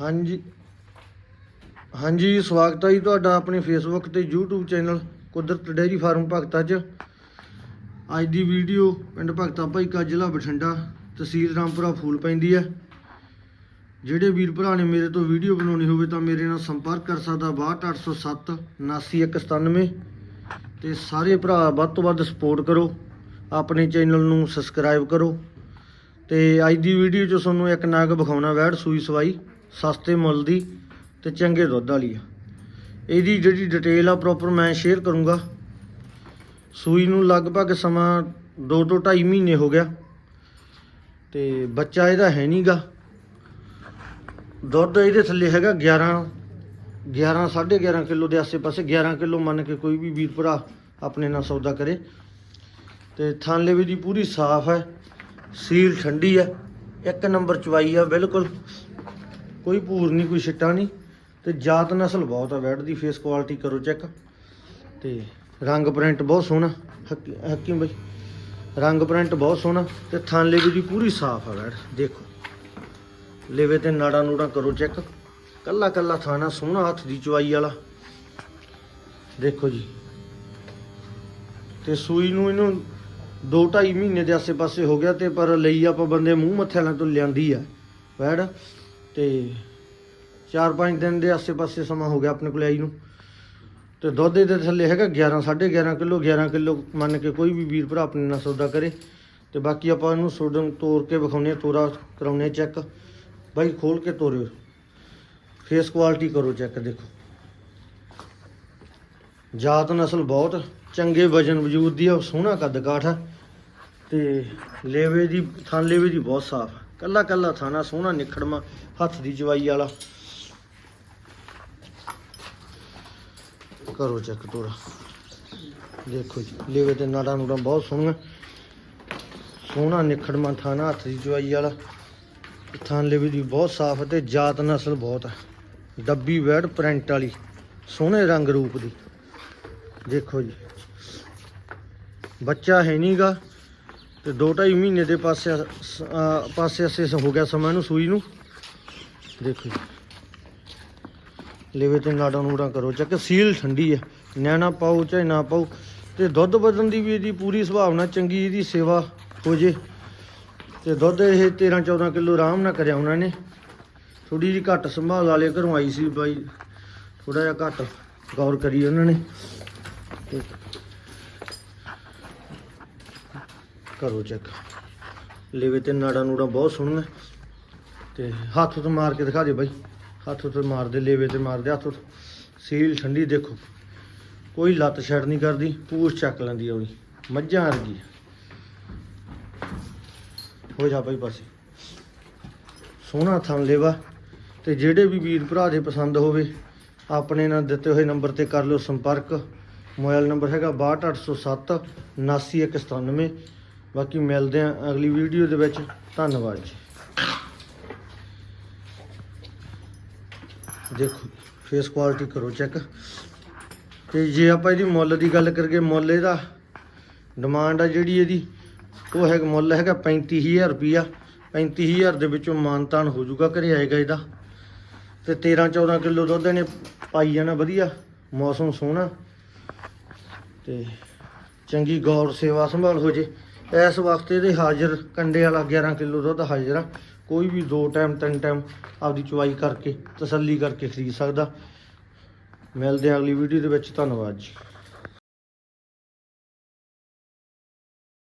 ਹਾਂਜੀ। ਹਾਂਜੀ, ਸਵਾਗਤ ਹੈ ਜੀ ਤੁਹਾਡਾ ਆਪਣੇ ਫੇਸਬੁੱਕ ਤੇ YouTube channel Kudrat dairy farm Bhagta 'ਚ। ਅੱਜ ਦੀ ਵੀਡੀਓ ਪਿੰਡ ਭਗਤਾ ਭਾਈ ਕਾ ਜ਼ਿਲ੍ਹਾ ਬਠਿੰਡਾ ਤਹਿਸੀਲ ਰਾਮਪੁਰਾ ਫੂਲ ਪੈਂਦੀ ਹੈ। ਜਿਹੜੇ ਵੀਰ ਭਰਾ ਨੇ ਮੇਰੇ ਤੋਂ ਵੀਡੀਓ ਬਣਾਉਣੀ ਹੋਵੇ ਤਾਂ ਮੇਰੇ ਨਾਲ ਸੰਪਰਕ ਕਰ ਸਕਦਾ 62807 79197 ਤੇ ਸਾਰੇ ਭਰਾ ਵੱਧ ਤੋਂ ਵੱਧ ਸਪੋਰਟ ਕਰੋ, ਆਪਣੇ ਚੈਨਲ ਨੂੰ ਸਬਸਕ੍ਰਾਈਬ ਕਰੋ ਤੇ ਅੱਜ ਦੀ ਵੀਡੀਓ 'ਚ ਤੁਹਾਨੂੰ ਇੱਕ ਨਾਗ ਵਿਖਾਉਣਾ ਵੈੜ ਸੂਈ ਸਵਾਈ। ਸਸਤੇ ਮੁੱਲ ਦੀ ਤੇ ਚੰਗੇ ਦੁੱਧ ਵਾਲੀ ਆ। ਇਹਦੀ ਜਿਹੜੀ ਡਿਟੇਲ ਆ ਪ੍ਰੋਪਰ ਮੈਂ ਸ਼ੇਅਰ ਕਰੂੰਗਾ। ਸੂਈ ਨੂੰ ਲਗਭਗ ਸਮਾਂ 2 ਤੋਂ 2.5 ਮਹੀਨੇ ਹੋ ਗਿਆ। ਤੇ ਬੱਚਾ ਇਹਦਾ ਹੈ ਨਹੀਂਗਾ ਦੁੱਧ ਇਹਦੇ ਥੱਲੇ ਹੈਗਾ 11 11 11.5 ਕਿਲੋ ਦੇ ਆਸੇ-ਪਾਸੇ 11 ਕਿਲੋ ਮੰਨ ਕੇ ਕੋਈ ਵੀ ਵੀਰ ਭਰਾ ਆਪਣੇ ਨਾਲ ਸੌਦਾ ਕਰੇ। ਤੇ ਥਾਂਲੇ ਵੀ ਦੀ ਪੂਰੀ ਸਾਫ਼ ਹੈ, ਸੀਲ ਠੰਡੀ ਹੈ, ਇੱਕ ਨੰਬਰ ਚਵਾਈ ਆ ਬਿਲਕੁਲ। ਕੋਈ ਭੂਰ ਨਹੀਂ, ਕੋਈ ਛਿੱਟਾ ਨਹੀਂ ਤੇ ਜਾਤ ਨਸਲ ਬਹੁਤ ਆ ਵੈੜ ਦੀ ਫੇਸ ਕੁਆਲਿਟੀ ਕਰੋ ਚੈੱਕ ਤੇ ਰੰਗ ਪ੍ਰਿੰਟ ਬਹੁਤ ਸੋਹਣਾ, ਹੱਕੀ ਹੱਕੀਮ ਬਈ। ਰੰਗ ਪ੍ਰਿੰਟ ਬਹੁਤ ਸੋਹਣਾ ਤੇ ਥਾਂਲੇ ਵੀ ਦੀ ਪੂਰੀ ਸਾਫ਼ ਆ ਵੈੜ ਦੇਖੋ। ਲੇਵੇ ਤੇ ਨਾੜਾ ਨੂੜਾ ਕਰੋ ਚੈੱਕ ਕੱਲਾ ਕੱਲਾ ਥਾਣਾ ਸੋਹਣਾ ਹੱਥ ਦੀ ਚਵਾਈ ਵਾਲਾ। ਦੇਖੋ ਜੀ। ਤੇ ਸੂਈ ਨੂੰ ਇਹਨੂੰ 2.5 ਮਹੀਨੇ ਦੇ ਆਸੇ-ਪਾਸੇ ਹੋ ਗਿਆ ਤੇ ਪਰ ਲਈ ਆਪਾਂ ਬੰਦੇ ਮੂੰਹ ਮੱਥੇ ਮੱਥਿਆਂ ਤੋਂ ਲਿਆਂਦੀ ਆ। ਵੈੜ ਤੇ 4-5 ਦਿਨ ਦੇ ਆਸੇ-ਪਾਸੇ ਸਮਾਂ ਹੋ ਗਿਆ ਆਪਣੇ ਕੋਲ ਆਈ ਨੂੰ। ਤੇ ਦੁੱਧ ਦੇ ਥੱਲੇ ਹੈਗਾ 11 11.5 ਕਿਲੋ 11 ਕਿਲੋ ਮੰਨ ਕੇ ਕੋਈ ਵੀ ਵੀਰ ਭਰਾ ਆਪਣੇ ਨਾਲ ਸੌਦਾ ਕਰੇ। ਤੇ ਬਾਕੀ ਆਪਾਂ ਇਹਨੂੰ ਸੋਡਨ ਤੋੜ ਕੇ ਵਿਖਾਉਨੇ ਆ ਤੋਰਾ ਕਰਾਉਨੇ ਚੈੱਕ ਬਾਈ ਖੋਲ ਕੇ ਤੋਰਿਓ। ਫੇਸ ਕੁਆਲਿਟੀ ਕਰੋ ਚੈੱਕ ਦੇਖੋ। ਜਾਤ ਨਸਲ ਬਹੁਤ, ਚੰਗੇ ਵਜਨ ਵਜੂਦ ਦੀ ਆ, ਸੋਹਣਾ ਕੱਦ ਕਾਠ ਤੇ ਲੇਵੇ ਦੀ, ਥਾਂ ਲੇਵੇ ਦੀ ਬਹੁਤ ਸਾਫ਼ ਕੱਲਾ ਕੱਲਾ ਥਾਣਾ ਸੋਹਣਾ ਨਿਖੜਮਾ, ਹੱਥ ਦੀ ਜਵਾਈ ਵਾਲਾ। ਕਰੋ ਚੈੱਕ ਤੋਰਾ। ਦੇਖੋ ਜੀ, ਲੇਵੇ ਤੇ ਨਾੜਾ ਨੂੜਾ ਬਹੁਤ ਸੋਹਣਾ ਸੋਹਣਾ ਨਿਖੜਮਾ ਥਾਣਾ, ਹੱਥ ਦੀ ਜਵਾਈ ਵਾਲਾ। ਥਾਂ ਲੇਵੇ ਦੀ ਬਹੁਤ ਸਾਫ਼ ਤੇ ਜਾਤ ਨਸਲ ਬਹੁਤ ਹੈ। ਡੱਬੀ ਵੈੜ ਪ੍ਰਿੰਟ ਵਾਲੀ, ਸੋਹਣੇ ਰੰਗ ਰੂਪ ਦੀ। ਦੇਖੋ ਜੀ। ਬੱਚਾ ਹੈ ਨਹੀਂਗਾ ਤੇ 2.5 ਮਹੀਨੇ ਦੇ ਪਾਸੇ ਪਾਸੇ ਅਸੇ ਹੋ ਗਿਆ ਸਮਾਂ ਨੂੰ ਸੂਈ ਨੂੰ। ਦੇਖੋ ਜੀ। ਲੇਵੇ ਤੇ ਨਾੜਾ ਨੂੜਾ ਕਰੋ, ਚੱਕ ਸੀਲ ਠੰਡੀ ਹੈ ਨੈਣਾ ਪਾਓ, ਚਾਹੇ ਨਾ ਪਾਓ। ਤੇ ਦੁੱਧ ਵਧਣ ਦੀ ਵੀ ਇਹਦੀ ਪੂਰੀ ਸੁਭਾਵਨਾ, ਚੰਗੀ ਇਹਦੀ ਸੇਵਾ ਹੋ ਜੇ। ਤੇ ਦੁੱਧ ਇਹ 13 14 ਕਿਲੋ ਆਰਾਮ ਨਾਲ ਕਰਿਆ ਉਹਨਾਂ ਨੇ। ਥੋੜੀ ਜਿਹੀ ਘੱਟ ਸੰਭਾਲ ਵਾਲੇ ਘਰੋਂ ਆਈ ਸੀ ਬਾਈ। ਥੋੜਾ ਜਿਹਾ ਘੱਟ ਗੌਰ ਕਰੀ ਉਹਨਾਂ ਨੇ। ਤੇ ਕਰੋ ਚੈੱਕ ਲੇਵੇ ਤੇ ਨਾੜਾ ਨੂੜਾ ਬਹੁਤ ਸੋਹਣੀਆਂ। ਤੇ ਹੱਥ ਤੋਂ ਮਾਰ ਕੇ ਦਿਖਾ ਦੇ ਬਾਈ। ਹੱਥ ਤੋਂ ਮਾਰਦੇ, ਲੇਵੇ ਤੇ ਮਾਰਦੇ, ਹੱਥ ਤੋਂ ਸੀਲ ਠੰਡੀ ਦੇਖੋ। ਕੋਈ ਲੱਤ ਛੱਡ ਨਹੀਂ ਕਰਦੀ, ਪੂਛ ਚੱਕ ਲੈਂਦੀ ਆ ਉਹਦੀ। ਮੱਝਾਂ ਵਰਗੀ। ਆ। ਹੋ ਜਾ ਬਾਈ ਪਾਸੇ। ਸੋਹਣਾ ਥਣ ਲੇਵਾ। ਤੇ ਜਿਹੜੇ ਵੀ ਵੀਰ ਭਰਾ ਦੇ ਪਸੰਦ ਹੋਵੇ, ਆਪਣੇ ਨਾਲ ਦਿੱਤੇ ਹੋਏ ਨੰਬਰ ਤੇ ਕਰ ਲਓ ਸੰਪਰਕ। ਮੋਬਾਈਲ ਨੰਬਰ ਹੈਗਾ 62807 79197 ਬਾਕੀ ਮਿਲਦੇ ਆਂ ਅਗਲੀ ਵੀਡੀਓ ਦੇ ਵਿੱਚ। ਧੰਨਵਾਦ ਜੀ। ਦੇਖੋ ਫੇਸ ਕੁਆਲਿਟੀ ਕਰੋ ਚੈੱਕ ਤੇ ਜੇ ਆਪਾਂ ਇਹਦੀ ਮੁੱਲ ਦੀ ਗੱਲ ਕਰੀਏ, ਮੁੱਲ ਇਹਦਾ ਡਿਮਾਂਡ ਆ ਜਿਹੜੀ ਇਹਦੀ, ਉਹ ਹੈਗਾ, ਮੁੱਲ ਹੈਗਾ 35000 ਰੁਪਿਆ 35000 ਦੇ ਵਿੱਚੋਂ ਮਾਨਤਾਨ ਹੋ ਜਾਊਗਾ ਘਰੇ ਆਏਗਾ ਇਹਦਾ। ਤੇ 13 14 ਕਿਲੋ ਦੁੱਧ ਇਹਨੇ ਪਾਈ ਜਾਣਾ ਵਧੀਆ, ਮੌਸਮ ਸੋਹਣਾ। ਤੇ ਚੰਗੀ ਗੌਰ ਸੇਵਾ ਸੰਭਾਲ ਹੋ ਜੇ। ਇਸ ਵਕਤ ਇਹਦੇ ਹਾਜ਼ਰ ਕੰਡੇ ਵਾਲਾ 11 ਕਿਲੋ ਦੁੱਧ ਹਾਜ਼ਰ ਆ। ਕੋਈ ਵੀ ਦੋ ਟਾਈਮ, ਤਿੰਨ ਟਾਈਮ ਆਪਦੀ ਚੁਆਈ ਕਰਕੇ, ਤਸੱਲੀ ਕਰਕੇ ਖਰੀਦ ਸਕਦਾ। ਮਿਲਦੇ ਹਾਂ ਅਗਲੀ ਵੀਡੀਓ ਦੇ ਵਿੱਚ। ਧੰਨਵਾਦ ਜੀ।